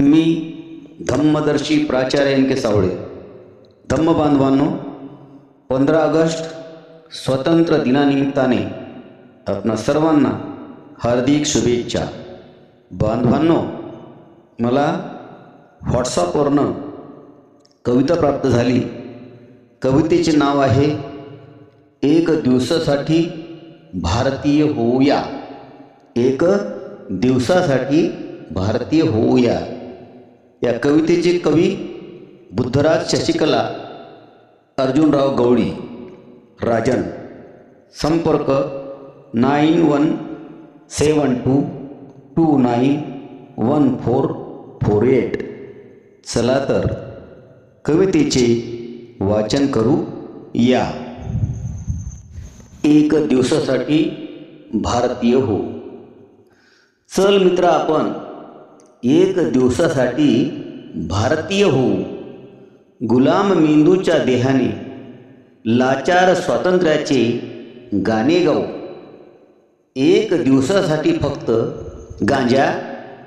मी धम्मदर्शी प्राचार्य एन के सावळे. धम्म बांधवांनो पंधरा ऑगस्ट स्वतंत्र दिनानिमित्ताने आपणा सर्वांना हार्दिक शुभेच्छा. बांधवांनो मला व्हॉट्सअपवरनं कविता प्राप्त झाली. कवितेचे नाव आहे एक दिवसासाठी भारतीय होऊया. एक दिवसासाठी भारतीय होऊया. या कवितेचे कवी बुद्धराज शशिकला अर्जुनराव गवळी राजन. संपर्क nine one seven two two nine one four four eight. चला तर कवितेचे वाचन करू या. एक दिवसासाठी भारतीय हो. चल मित्र आपण एक दिवसासाठी भारतीय होऊ गुलाम मेंदूच्या देहाने लाचार स्वातंत्र्याचे गाणे गाऊ. एक दिवसासाठी फक्त गांजा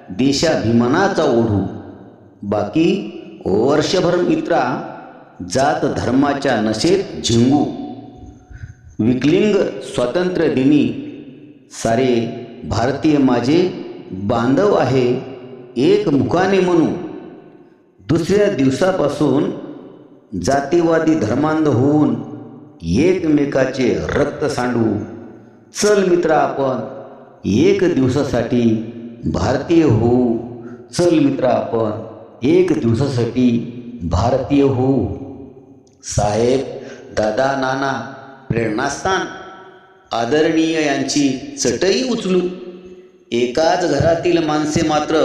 देशाभिमानाचा ओढू. बाकी वर्षभर मित्रा जात धर्माच्या नशेत झिंगू. विकलिंग स्वातंत्र्य दिनी सारे भारतीय माझे बांधव आहे. एक मुखाने म्हणू दुसऱ्या दिवसापासून जातीवादी धर्मांध होऊन एकमेकाचे रक्त सांडू चल मित्र आपण एक दिवसासाठी भारतीय होऊ चल मित्र आपण एक दिवसासाठी भारतीय होऊ. साहेब दादा नाना प्रेरणास्थान आदरणीय यांची चटई उचलू एकाच घरातील माणसे मात्र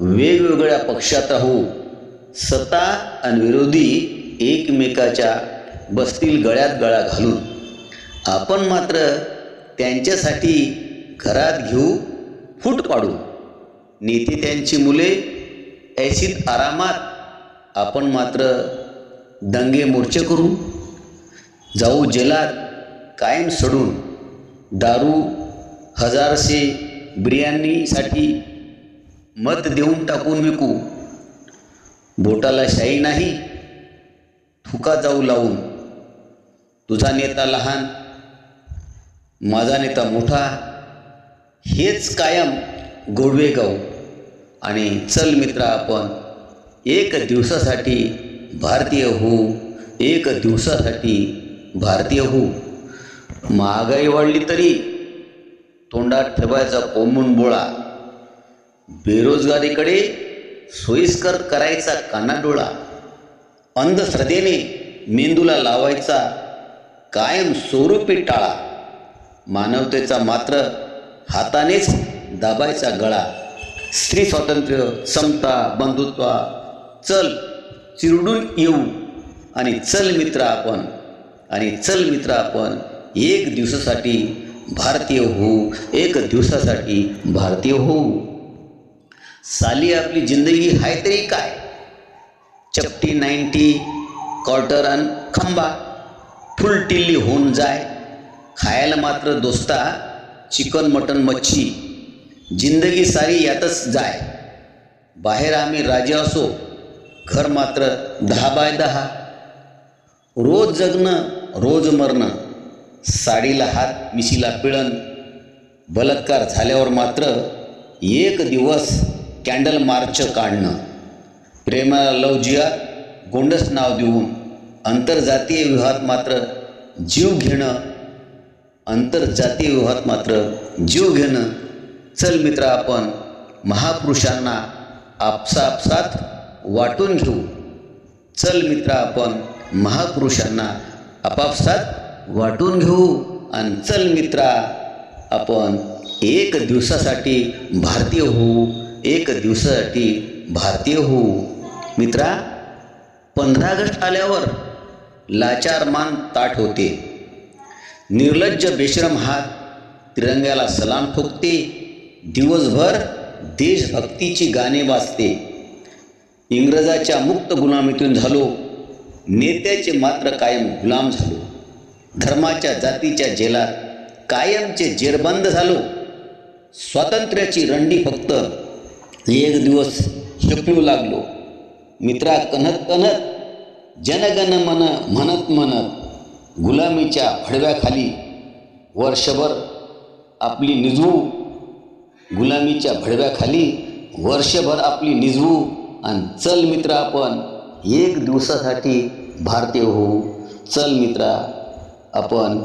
वेगवेगळ्या पक्षात राहू सत्ता आणि विरोधी एकमेकाच्या बसतील गळ्यात गळा घालून. आपण मात्र त्यांच्यासाठी घरात घेऊ फूट पाडू. नेते त्यांची मुले ऐशीत आरामात आपण मात्र दंगे मोर्चे करू जाऊ जेलात कायम सोडून दारू हजारशे बिर्याणीसाठी मत देऊन टाकून विकू. बोटाला शाई नाही थुका जाऊ लावून. तुझा नेता लहान माझा नेता मोठा हेच कायम गोडवे गाऊ आणि चल मित्रा आपण एक दिवसासाठी भारतीय होऊ एक दिवसासाठी भारतीय होऊ. महागाई वाढली तरी तोंडात ठेवायचा कोंबून बोळा. बेरोजगारीकडे सोयीस्कर करायचा कानाडोळा अंधश्रद्धेने मेंदूला लावायचा कायम स्वरूपी टाळा मानवतेचा मात्र हातानेच दाबायचा गळा. स्त्री स्वातंत्र्य समता बंधुत्वा चल चिरडून येऊ आणि चल मित्र आपण आणि चल मित्र आपण एक दिवसासाठी भारतीय होऊ एक दिवसासाठी भारतीय होऊ. साली आपली जिंदगी आहे तरी काय? चपटी नाईन्टी क्वार्टर अन खंबा फुल टिल्ली होऊन जाय. खायला मात्र दोस्ता चिकन मटन मच्छी. जिंदगी सारी यातच जाय. बाहेर आम्ही राजे असो घर मात्र दहा बाय दहा. रोज जगणं रोज मरणं. साडीला हात मिशीला पिळण. बलात्कार झाल्यावर मात्र एक दिवस कॅन्डल मार्च काढणं. प्रेमाला लव जिया गोंडस नाव देऊन आंतरजातीय विवाहात मात्र जीव घेणं आंतरजातीय विवाहात मात्र जीव घेणं. चल मित्र आपण महापुरुषांना आपसापसात वाटून घेऊ. चल मित्र आपण महापुरुषांना आपापसात वाटून घेऊ. आणि चल मित्रा आपण एक दिवसासाठी भारतीय होऊ. एक दिवसासाठी भारतीय होऊ. मित्रा पंधरा ऑगस्ट आल्यावर लाचार मान ताट होते. निर्लज्ज बेश्रम हात तिरंग्याला सलाम ठोकते. दिवसभर देशभक्तीची गाणे वाजते. इंग्रजाच्या मुक्त गुलामीतून झालो. नेत्याचे मात्र कायम गुलाम झालो. धर्माच्या जातीच्या जेलात कायमचे जेरबंद झालो. स्वातंत्र्याची रंडी फक्त एक दिवस झेपू लागलो. मित्रा कणत कणत जनगण मन म्हणत म्हणत गुलामीच्या भडव्याखाली वर्षभर आपली निजवू गुलामीच्या भडव्याखाली वर्षभर आपली निजवू आणि चल मित्रा आपण एक दिवसासाठी भारतीय होऊ. चल मित्रा आपण